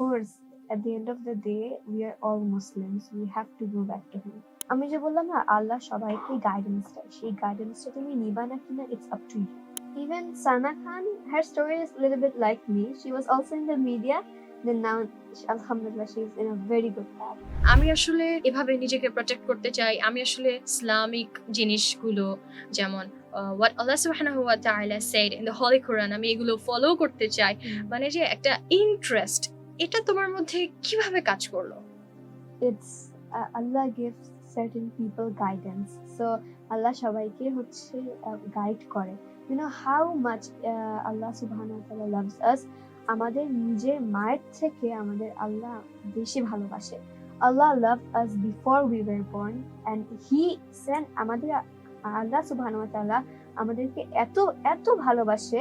course, at the end of the day, we are all Muslims. We have to go back to Him. আমি যে বললাম না আল্লাহ সবাইকে guidance দেয়। সেই গাইডেন্সটা তুমি নিবা না কিনা it's up to you even Sana Khan her story is a little bit like me. She was also in the media. Then now alhamdulillah she is in a very good path. আমি আসলে এভাবে নিজেকে protect করতে চাই। আমি আসলে Islamic জিনিসগুলো যেমন হোয়াট আল্লাহ সুবহানাহু ওয়া তাআলা said in the holy Quran আমি এগুলো ফলো করতে চাই। মানে যে একটা ইন্টারেস্ট এটা তোমার মধ্যে কীভাবে কাজ করল? It's আল্লাহ Allah gives people guidance so আল্লাহ সবাইকে হচ্ছে গাইড করে। You know how much uh, আল্লাহ সুবহানাহু ওয়া তাআলা loves us? আমাদের নিজের মায়ের থেকে আমাদের আল্লাহ বেশি ভালোবাসে। Allah love us before we were born and he sent আমাদের আল্লাহ সুবহানাহু ওয়া তাআলা আমাদেরকে এত এত ভালোবাসে।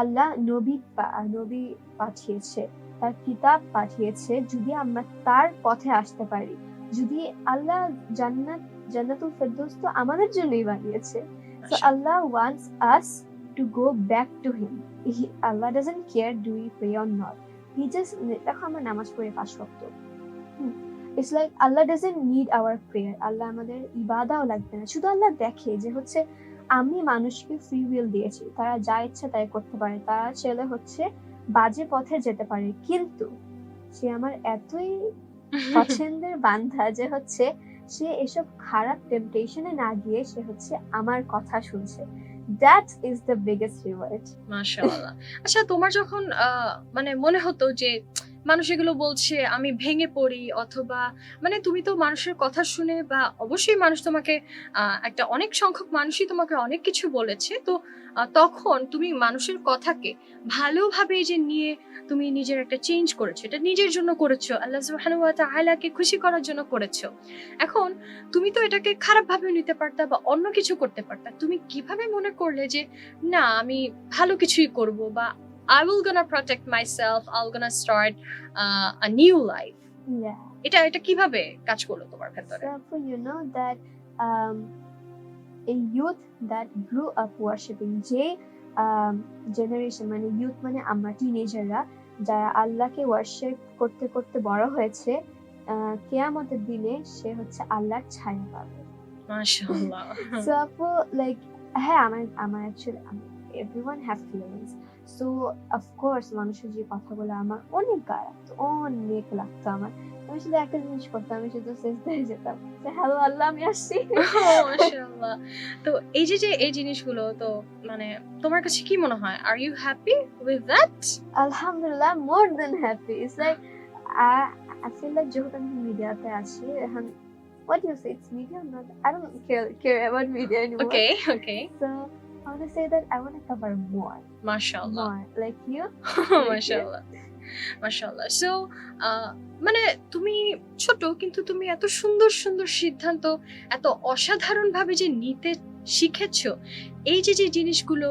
আল্লাহ নবী নবী পাঠিয়েছে। তার কিতাব পাঠিয়েছে যদি আমরা তার পথে আসতে পারি। যদি আল্লাহ জান্নাত জান্নাতুল ফেরদৌস তো আমাদের জন্যই বানিয়েছে। So Allah wants us to go back to Him. He, Allah doesn't care do we pray or not. He just দেখো আমরা নামাজ পড়ে পাঁচ ওয়াক্ত it's like Allah doesn't need our prayer Allah আমাদের ইবাদাও লাগবে না। শুধু আল্লাহ দেখে যে হচ্ছে আমি মানুষকে ফ্রি উইল দিয়েছি। তারা যা ইচ্ছা তাই করতে পারে। তারা ছেলে হচ্ছে বাজে পথে যেতে পারে। কিন্তু সে আমার এতই পছন্দের বান্ধা যে হচ্ছে সে এসব খারাপ টেম্পটেশনে না গিয়ে সে হচ্ছে আমার কথা শুনছে। That is the biggest reward মাশাআল্লাহ। আচ্ছা তোমার যখন মানে মনে হতো যে মানুষ এগুলো বলছে, আমি ভেঙে পড়ি অথবা মানে তুমি তো মানুষের কথা শুনে বা অবশ্যই মানুষ তোমাকে একটা অনেক সংখ্যক মানুষই তোমাকে অনেক কিছু বলেছে। তো তখন তুমি মানুষের কথাকে ভালোভাবে যে নিয়ে তুমি নিজের একটা চেঞ্জ করেছ, এটা নিজের জন্য করেছ, আল্লাহ তাআলাকে খুশি করার জন্য করেছ। এখন তুমি তো এটাকে খারাপ ভাবে নিতে পারতা বা অন্য কিছু করতে পারতা, তুমি কীভাবে মনে করলে যে, না, আমি ভালো কিছুই করব বা I will gonna protect myself I will gonna start a new life yeah এটা এটা কীভাবে কাজ করল তোমার ভেতরে? So you know that um, a youth that grew up worshipping যে জেনারেশন মানে ইউথ মানে আমরা টিনেজাররা যারা আল্লাহকে ওয়ার্শিপ করতে করতে বড় হয়েছে কেয়ামতের দিনে সে হচ্ছে আল্লাহর ছায়া পাবে। মাশাআল্লাহ। সো আপু লাইক হ্যাঁ আমার আমার actually everyone have feelings so of course মানুষের যে কথাগুলো আমার অনেক গায়ে লাগতো অনেক লাগতো আমার। আমি শুধু একটা জিনিস করতাম আমি শুধু শেষ দিয়ে যেতাম। হ্যালো আল্লাহ আমি আসছি। মাশাআল্লাহ। তো এই যে যে এই জিনিসগুলো তো মানে তোমার কাছে কি মনে হয়? Are you happy with that আলহামদুলিল্লাহ more then happy it's like I feel like যেহেতু আমি মিডিয়াতে আছি এখন what do you say? It's media not I don't care care about media anymore okay okay so how to say that? I want to cover more. Mashallah. More. Like you? Mashallah. মাশাআল্লাহ। So মানে তুমি ছোট কিন্তু তুমি এত সুন্দর সুন্দর সিদ্ধান্ত এত অসাধারণ ভাবে যে নিতে শিখেছো এই যে যে জিনিসগুলো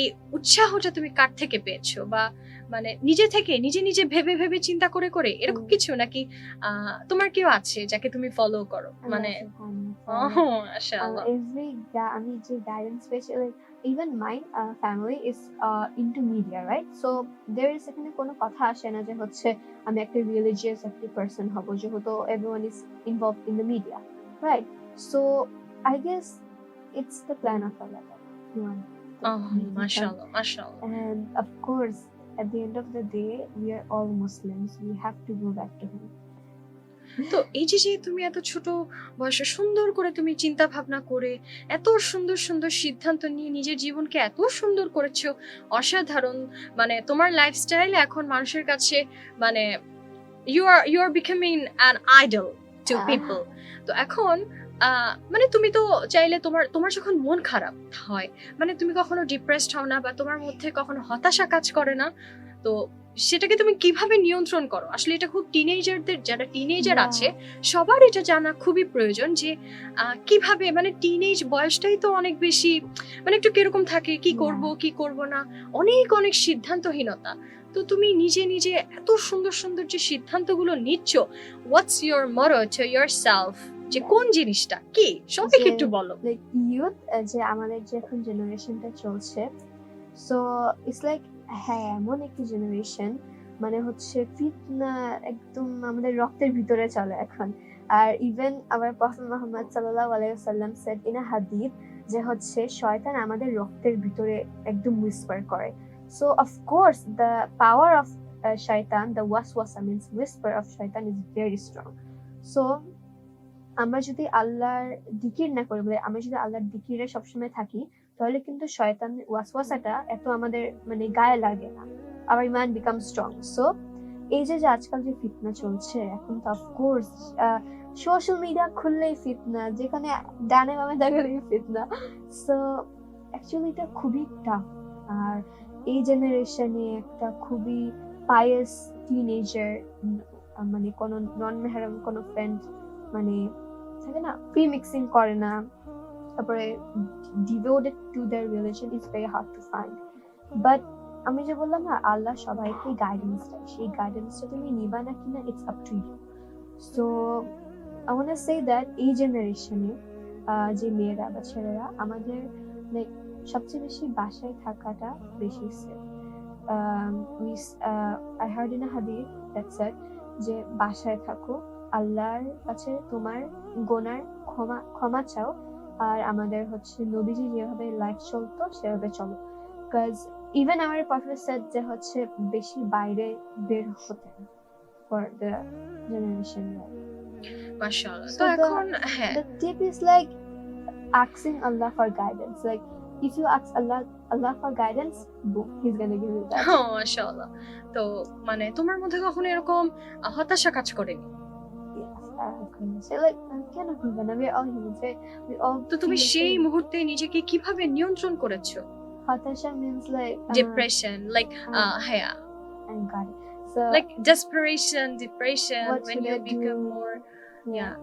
এই উৎসাহটা তুমি কার থেকে পেয়েছ? বা মানে নিজে থেকে নিজে নিজে ভেবে ভেবে চিন্তা করে করে এরকম কিছু? নাকি আহ, তোমার কেউ আছে যাকে তুমি ফলো করো? মানে ও subhanahu wa ta'ala. মাশাআল্লাহ uh, every ga- I mean, the guidance, especially like even my uh, family is uh, into media, right? So there is এখানে কোনো কথা আসে না যে হচ্ছে আমি একটা রিলিজিয়াস একটা পার্সন হব যেহেতু everyone is involved in the media, right? So I guess it's the plan of Allah. that He wants to O make it happen. মাশাআল্লাহ মাশাআল্লাহ And of course, at the end of the day, we are all Muslims. We have to go back to Him. তো এই যে যে তুমি এত ছোট বয়সে সুন্দর করে তুমি চিন্তা ভাবনা করে এত সুন্দর সুন্দর সিদ্ধান্ত নিয়ে নিজের জীবনকে এত সুন্দর করেছ অসাধারণ। মানে তোমার লাইফস্টাইল এখন মানুষের কাছে মানে you are you are becoming an idol to people তো এখন আহ, মানে তুমি তো চাইলে তোমার তোমার যখন মন খারাপ হয় মানে তুমি কখনো ডিপ্রেসড হও না বা তোমার মধ্যে কখনো হতাশা কাজ করে না তো সেটাকে তুমি কীভাবে নিয়ন্ত্রণ করো? আসলে এটা খুব টিনেজারদের যারা টিনেজার আছে সবার এটা জানা খুবই প্রয়োজন যে কীভাবে মানে টিনেজ বয়সটাই তো অনেক বেশি মানে একটু কীরকম থাকে কি. করব কি করব না অনেক অনেক সিদ্ধান্তহীনতা। তো তুমি নিজে নিজে এত সুন্দর সুন্দর যে সিদ্ধান্তগুলো নিচ্ছ what's your motto to yourself যে কোন জিনিসটা? কি? সবাইকে একটু বলো। ইউথ যে আমাদের যে এখন জেনারেশনটা চলছে সো ইটস লাইক হ্যাঁ এমন একটি জেনারেশন মানে হচ্ছে ফিতনা একদম আমাদের রক্তের ভিতরে চলে এখন। আর ইভেন আবার প্রফেট মোহাম্মদ সাল্লাল্লাহু আলাইহি ওয়াসাল্লাম সেড ইন আ হাদিস যে হচ্ছে, শয়তান আমাদের রক্তের ভিতরে একদম উইসপার করে। So of course the power of শয়তান দ্য ওয়াসওয়াসা মিন্স উইসপার অফ শয়তান ইজ ভেরি স্ট্রং সো আমরা যদি আল্লাহর দিকির না করি বলে আমরা যদি আল্লাহর দিকিরে সবসময় থাকি তাহলে কিন্তু শয়তান ওয়াসওয়াসাটা এত আমাদের মানে গায়ে লাগে না। আবার ইমান বিকাম স্ট্রং সো এই যে যে আজকাল যে ফিতনা চলছে, এখন তো অফকোর্স সোশ্যাল মিডিয়া খুললেই ফিতনা, যেখানে ডানে বামে দেখালেই ফিতনা। সো অ্যাকচুয়ালি এটা খুবই টাফ আর এই জেনারেশনে একটা খুবই পায়াস টিনেজার মানে কোনো নন মেহরাম কোনো ফ্রেন্ড মানে থাকে না প্রি মিক্সিং করে না। তারপরে devoted to their relation is very hard to find but আমি যে বললাম না, আল্লাহ সবাইকে গাইডেন্স দেয়। সেই গাইডেন্সটা তুমি নিবা না কিনা it's up to you so I want say that এই জেনারেশনে যে মেয়েরা বা ছেলেরা, আমাদের লাইক সবচেয়ে বেশি বাসায় থাকাটা বেশি আই হার্ড ইন আ যে বাসায় থাকো, আল্লাহর কাছে তোমার গোনার ক্ষমা ক্ষমা চাও আর আমাদের হচ্ছে নবীজি যেভাবে লাইফ চলতো সেভাবে চলো। বিকজ ইভেন আমার প্রফেসর সেট যে হচ্ছে বেশি বাইরে বের হতে ফর দ্য জেনারেশন মাশাআল্লাহ। তো এখন হ্যাঁ। the tip is like asking Allah for guidance. Like if you ask Allah Allah for guidance, boom, He's gonna give you that. মাশাআল্লাহ। তো মানে তোমার মধ্যে কখনো এরকম হতাশা কাজ করেনি? Like right? We all. তো তুমি সেই মুহূর্তে নিজেকে কীভাবে নিয়ন্ত্রণ করেছ means like uh, depression like uh, হ্যাঁ I got it. So like desperation depression What when you I become do? more yeah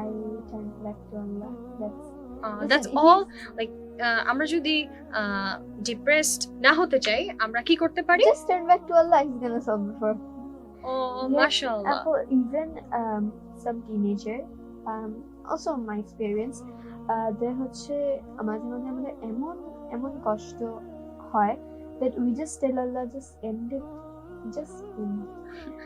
I turn back to Allah. That's uh, that's all like uh, আমরা যদি depressed না হতে চাই আমরা কি করতে পারি Just turn back to Allah. He's gonna solve it for. O Yes, মাশাআল্লাহ Apple, even um, some teenager, um, also my experience, uh, there হচ্ছে মাঝে মাঝে আমাদের এমন এমন কষ্ট হয় that we just tell Allah just end it, just end it.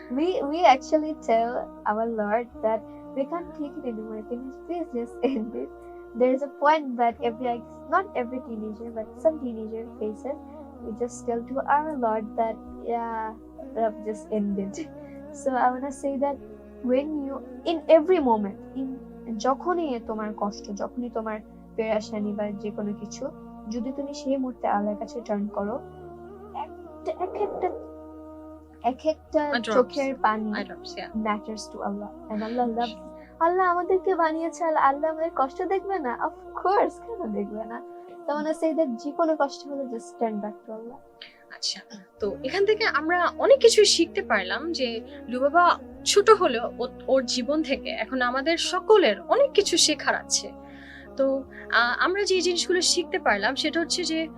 We we actually tell our Lord that we can't take it anymore. Can you please just end it? There is a point that every not every teenager but some teenager faces. We just tell to our Lord that yeah, Rab, just end it. So I wanna say that when you in every moment, in যখনই তোমার কষ্ট যখনই তোমার পেরাশানি বা যে কোনো কিছু যদি তুমি সেই মুহূর্তে আল্লাহর কাছে টার্ন করো একটা এক একটা এক একটা চোখের পানি matters to Allah and Allah love Allah আমাদেরকে বানিয়েছে আল্লাহ আল্লাহ আমাদের কষ্ট দেখবে না? অফকোর্স কেন দেখবে না? তো মানে সেই দ্যাট যে কোনো কষ্ট হলে just stand back to Allah আচ্ছা তো এখান থেকে আমরা অনেক কিছু শিখতে পারলাম যে লুবাবা ছোট হলেও ওর জীবন থেকে এখন আমাদের সকলের অনেক কিছু শেখার আছে। তো আমরা যে জিনিসগুলো শিখতে পারলাম সেটা হচ্ছে যে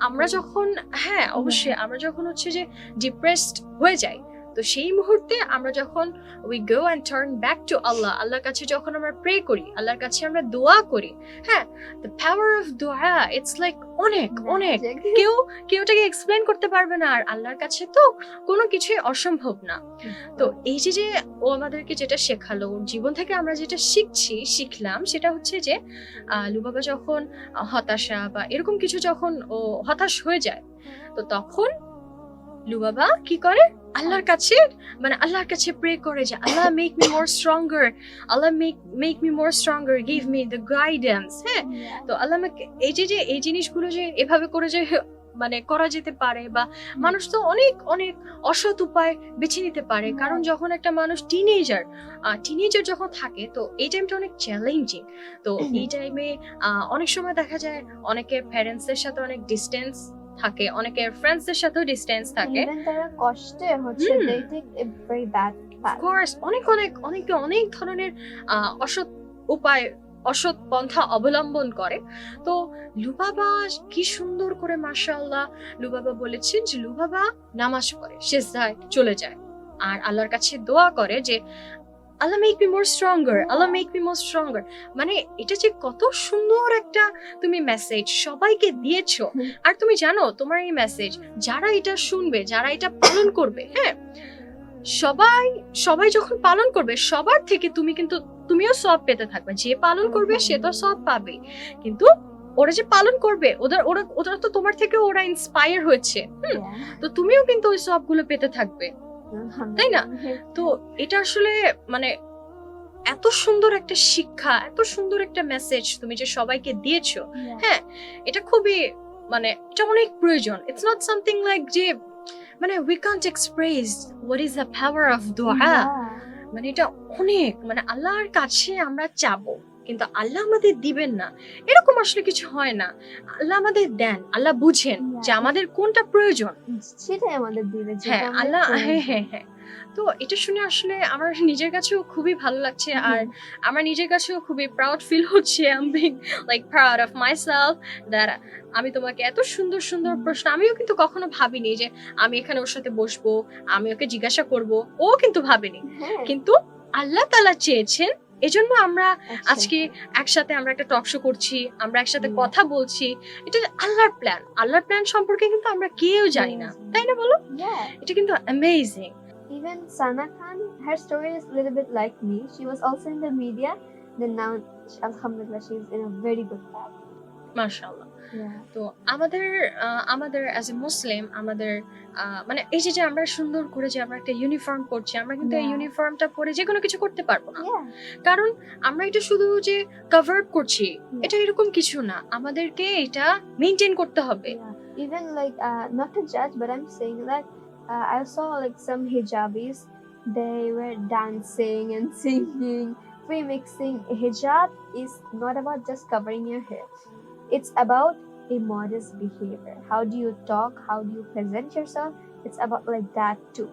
আমরা যখন হ্যাঁ অবশ্যই আমরা যখন হচ্ছে যে ডিপ্রেসড হয়ে যাই তো সেই মুহূর্তে আমরা যখন we go and turn back to Allah আল্লাহর কাছে যখন আমরা প্রে করি আল্লাহর কাছে আমরা দোয়া করি হ্যাঁ দ্য পাওয়ার অফ দোয়া ইটস লাইক অনেক অনেক। কেউ কেউ এটাকে এক্সপ্লেন করতে পারবে না আর আল্লাহর কাছে তো কোনো কিছুই অসম্ভব না। তো এই যে যে ও আমাদেরকে যেটা শেখালো ওর জীবন থেকে আমরা যেটা শিখছি শিখলাম সেটা হচ্ছে যে লুবাবা যখন হতাশা বা এরকম কিছু যখন ও হতাশ হয়ে যায় তো তখন লুবাবা কি করে? আল্লাহর কাছে মানে আল্লাহর কাছে প্রে করে যে Allah make me more stronger Allah make make me more stronger give me the guidance হ্যাঁ? তো আল্লাহ আমাকে এই যে যে এই জিনিসগুলো যে এভাবে করে যে মানে করা যেতে পারে বা মানুষ তো অনেক অনেক অসৎ উপায় বেছে নিতে পারে। কারণ যখন একটা মানুষ টিনেজার টিনেজার যখন থাকে তো এই টাইমটা অনেক চ্যালেঞ্জিং তো এই টাইমে অনেক সময় দেখা যায় অনেকে প্যারেন্টসদের সাথে অনেক ডিস্টেন্স থাকে অনেকের ফ্রেন্ডসদের সাথেও ডিস্টেন্স থাকে। তারা কষ্টে হচ্ছে। They take very bad course অনেক অনেক অনেকে অনেক ধরনের অসৎ উপায় অসৎ পন্থা অবলম্বন করে। তো লুবাবা কি সুন্দর করে মাশাআল্লাহ লুবাবা বলেছেন যে লুবাবা নামাজ পড়ে সেজদায় চলে যায়। আর আল্লাহর কাছে দোয়া করে যে Allah make me more stronger Allah make me more stronger মানে এটা যে কত সুন্দর একটা তুমি মেসেজ সবাইকে দিয়েছ। আর তুমি জানো তোমার এই মেসেজ যারা এটা শুনবে যারা এটা পালন করবে হ্যাঁ? সবাই সবাই যখন পালন করবে সবার থেকে তুমি কিন্তু তুমিও সব পেতে থাকবে। যে পালন করবে সে তো সব পাবে। কিন্তু ওরা যে পালন করবে ওদের ওরা ওরা তো তোমার থেকে ওরা ইন্সপায়ার হয়েছে। হুম? তো তুমিও কিন্তু ওই সবগুলো পেতে থাকবে। তাই না? তো এটা আসলে মানে এত সুন্দর একটা শিক্ষা এত সুন্দর একটা মেসেজ তুমি যে সবাইকে দিয়েছ হ্যাঁ এটা খুবই মানে এটা অনেক প্রয়োজন। ইটস নট সামথিং লাইক যে মানে we can't express what is the power of দোয়া মানে এটা অনেক মানে আল্লাহর কাছে আমরা চাবো। কিন্তু আল্লাহ আমাদের দিবেন না। এরকম আসলে কিছু হয় না। আল্লাহ আমাদের দেন আল্লাহ বুঝেন যে আমাদের কোনটা প্রয়োজন। সেটাই আমাদের দিবে হ্যাঁ আল্লাহ হ্যাঁ হ্যাঁ হ্যাঁ। তো এটা শুনে আসলে আমার নিজের কাছেও খুবই ভালো লাগছে আর আমার নিজের কাছেও খুবই প্রাউড ফিল হচ্ছে। Being like proud of myself that আমি তোমাকে এত সুন্দর সুন্দর প্রশ্ন আমিও কিন্তু কখনো ভাবিনি যে আমি এখানে ওর সাথে বসবো আমি ওকে জিজ্ঞাসা করব। ও কিন্তু ভাবেনি। হ্যাঁ, কিন্তু আল্লাহ তালা চেয়েছেন এজন্য আমরা আজকে একসাথে আমরা একটা টক শো করছি আমরা একসাথে কথা বলছি। এটা আল্লাহর প্ল্যান আল্লাহর প্ল্যান সম্পর্কে কিন্তু আমরা কেউ জানি না। তাই না বলো? এটা কিন্তু amazing even Sana Khan her story is little bit like me she was also in the media then now আলহামদুলিল্লাহ she is in a very good path মাশাআল্লাহ তো আমাদের আমাদের অ্যাজ এ মুসলিম আমাদের মানে এই যে যে আমরা সুন্দর করে যে আমরা একটা ইউনিফর্ম পরছি আমরা কিন্তু এই ইউনিফর্মটা পরে যে কোনো কিছু করতে পারব না। কারণ আমরা এটা শুধু যে কভার করছি এটা এরকম কিছু না। আমাদেরকে এটা মেনটেন করতে হবে। ইভেন লাইক not টু জাজ but I am saying that i saw like some hijabis they were dancing and singing premixing hijab is not about just covering your hair it's about a modest behavior. How do you talk? How do you present yourself? It's about like that too.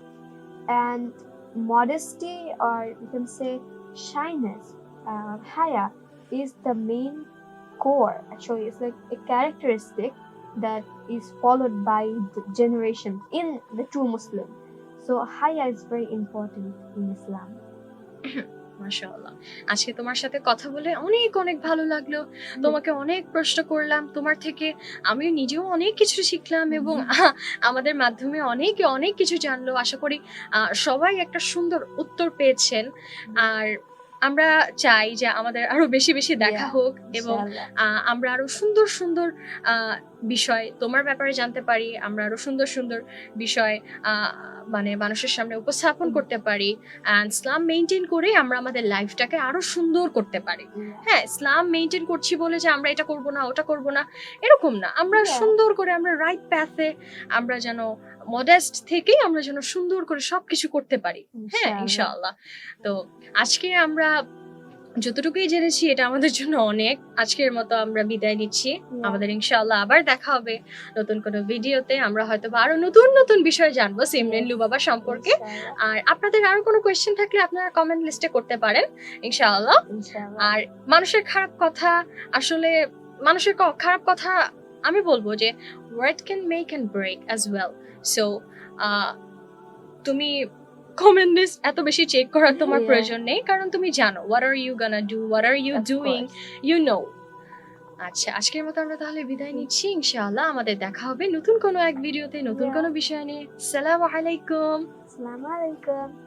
And modesty, or you can say shyness, uh, haya, is the main core. Actually, it's like a characteristic that is followed by the generations in the true Muslim. So haya is very important in Islam. মাশাআল্লাহ। আজকে তোমার সাথে কথা বলে অনেক অনেক ভালো লাগল। তোমাকে অনেক প্রশ্ন করলাম। তোমার থেকে আমিও নিজেও অনেক কিছু শিখলাম এবং আমাদের মাধ্যমে অনেকে অনেক কিছু জানলো। আশা করি আহ, সবাই একটা সুন্দর উত্তর পেয়েছেন। আর আমরা চাই যে আমাদের আরও বেশি বেশি দেখা হোক এবং আমরা আরও সুন্দর সুন্দর বিষয় তোমার ব্যাপারে জানতে পারি আমরা আরও সুন্দর সুন্দর বিষয় মানে মানুষের সামনে উপস্থাপন করতে পারি অ্যান্ড ইসলাম মেনটেন করে আমরা আমাদের লাইফটাকে আরও সুন্দর করতে পারি। হ্যাঁ ইসলাম মেনটেন করছি বলে যে আমরা এটা করব না ওটা করব না এরকম না। আমরা সুন্দর করে আমরা রাইট প্যাথে আমরা যেন মডেস্ট থেকেই আমরা যেন সুন্দর করে সবকিছু করতে পারি। হ্যাঁ. ইনশাআল্লাহ তো আজকে আমরা যতটুকুই জেনেছি এটা আমাদের জন্য অনেক। আজকের মতো আমরা বিদায় নিচ্ছি. আমাদের ইনশাআল্লাহ আবার দেখা হবে নতুন কোনো ভিডিওতে। আমরা হয়তো আরও নতুন নতুন বিষয় জানব সিমরেন Yes. লুবাবা সম্পর্কে। আর আপনাদের আরও কোনো কোয়েশ্চেন থাকলে আপনারা কমেন্ট লিস্টে করতে পারেন ইনশাআল্লাহ। আর মানুষের খারাপ কথা আসলে মানুষের খারাপ কথা আমি বলব যে word can make and break as well so তুমি কমেন্ট লিস্ট এত বেশি চেক করার তোমার প্রয়োজন নেই কারণ তুমি জানো what are you gonna do what are you doing you know আচ্ছা আজকের মতো আমরা তাহলে বিদায় নিচ্ছি ইনশাআল্লাহ আমাদের দেখা হবে নতুন কোনো এক ভিডিওতে নতুন. কোনো বিষয় নিয়ে। সালাম আলাইকুম। Assalamu alaikum.